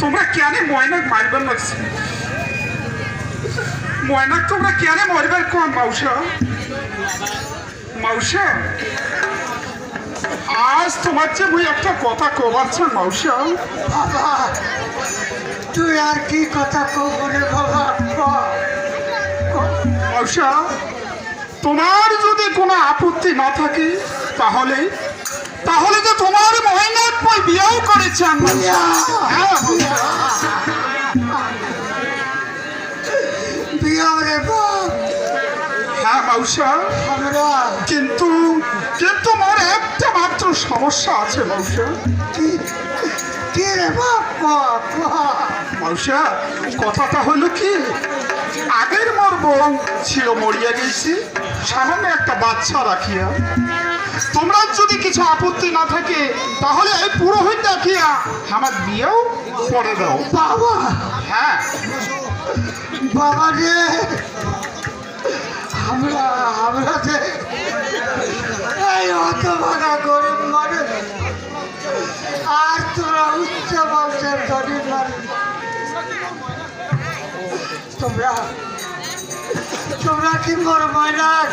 তোমরা কেন ময়নাক মারবার লাগছে ময়নাক তোমরা কেন মারবার কোন মাউসা? মাউসা? আজ তোমার যে মুই একটা কথা কবার চান মাউসা। বাবা তুই আর কি কথা কব রে বাবা? মাউসা তোমার যদি কোনো আপত্তি না থাকে তাহলে তাহলে তো তোমার মহিনার পর বিয়েও করেছেন মাউসা। বিয়া রে বাপ হ্যাঁ মাউসা কিন্তু কিন্তু মোর একটা মাত্র সমস্যা আছে মাউসা কি? রে বাপ মাউসা কথাটা হলো কি? আগের মোর বউ ছিল মরিয়া গেছি সামান্য একটা বাচ্চা রাখিয়া। তোমরা যদি কিছু আপত্তি না থাকে তাহলে এই পুরোহিত ডাকিয়া আমার বিয়েও করে দাও। বাবা! হ্যাঁ। বাবা রে। আমরা আমরা যে এই অত ভাড়া গরিব মানুষ আর তোরা উচ্চ বংশের গরিব মানুষ। তোমরা তোমরা কি মোর ময়নার?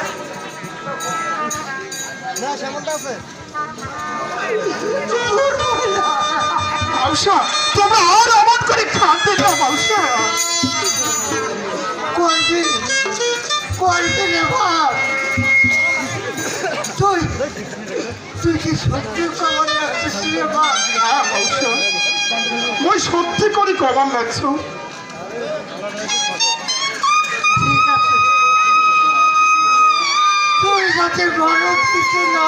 মাউসা তোমরা আর অমন করে কাঁদতে দাও মাউসা। তুই তুই কি সত্যি খবর রাখছিস রে বাপ হ্যাঁ মই সত্যি করে কবার লাগছ ঠিক আছে। তুই যাতে গরম কিছু না